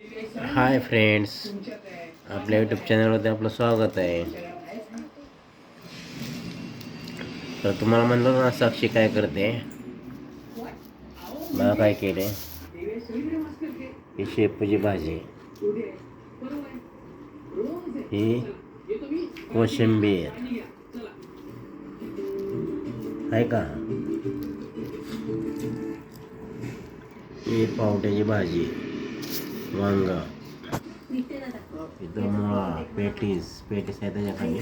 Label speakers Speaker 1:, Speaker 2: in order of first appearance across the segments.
Speaker 1: Hi friends आपल्या YouTube चॅनलमध्ये आपलं स्वागत आहे. तर तुम्हाला म्हणलं ना साक्षी काय करते? मला काय केले ही शेपूची भाजी. ही कोशिंबीर. आहे का? ही पावट्याची भाजी. वांग. इथं मुळा पेटीस पेटीस आहे त्याच्याखाली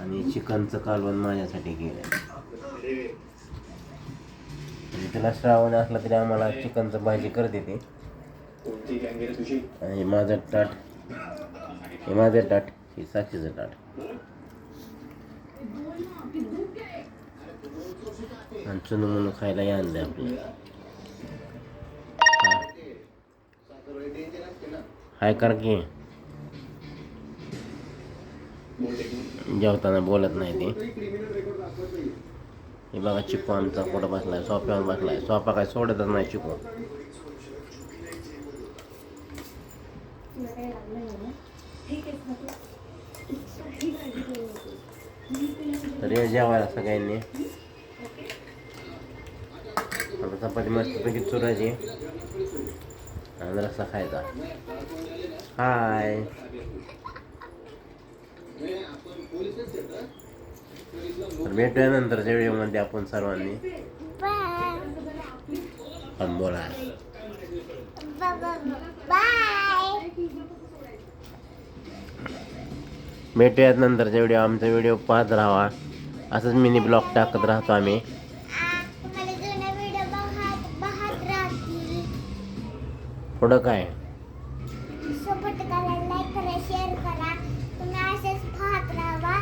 Speaker 1: आणि चिकनचं कालवण माझ्यासाठी केलं त्याला श्रावण असला तरी आम्हाला चिकनचं भाजी करते ते. आणि हे माझं ताट. हे माझं ताट. हे साक्षीचं ताट. आणि चुनू म्हणून खायला आणलं आपल्याला. हाय कर की? जेवताना बोलत नाही ते. हे बघा चिकू आमचा कुठं बसलाय सोप्यावर बसलाय. सोफा काय सोडतच नाही चिकू. तर या जेवायला सगळ्यांनी. आता चपाती मस्तपैकी चुरायची. आणि रस्सा खायचा हाय तर भेटूया नंतरच्या व्हिडिओमध्ये आपण सर्वांनी पण बोला
Speaker 2: बाय
Speaker 1: भेटूयात नंतरच्या व्हिडिओ आमचा व्हिडिओ पाहत राहा. असंच मिनी ब्लॉग टाकत राहतो आम्ही. पुढं काय?
Speaker 2: सपोर्ट करा लाईक करा शेअर करा. तुम्ही असेच पाहत राहा.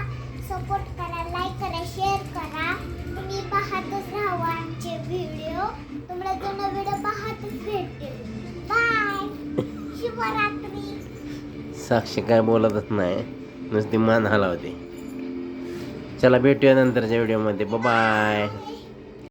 Speaker 2: सपोर्ट करा लाईक करा शेअर करा. तुम्ही पाहतच राहा आमचे व्हिडिओ तुम्हाला जुना व्हिडिओ पाहतच भेटतील. बाय शिवरात्री
Speaker 1: साक्षी काय बोलतच नाही. नुसती मान हलावते. चला भेटूया नंतरच्या व्हिडिओमध्ये बाय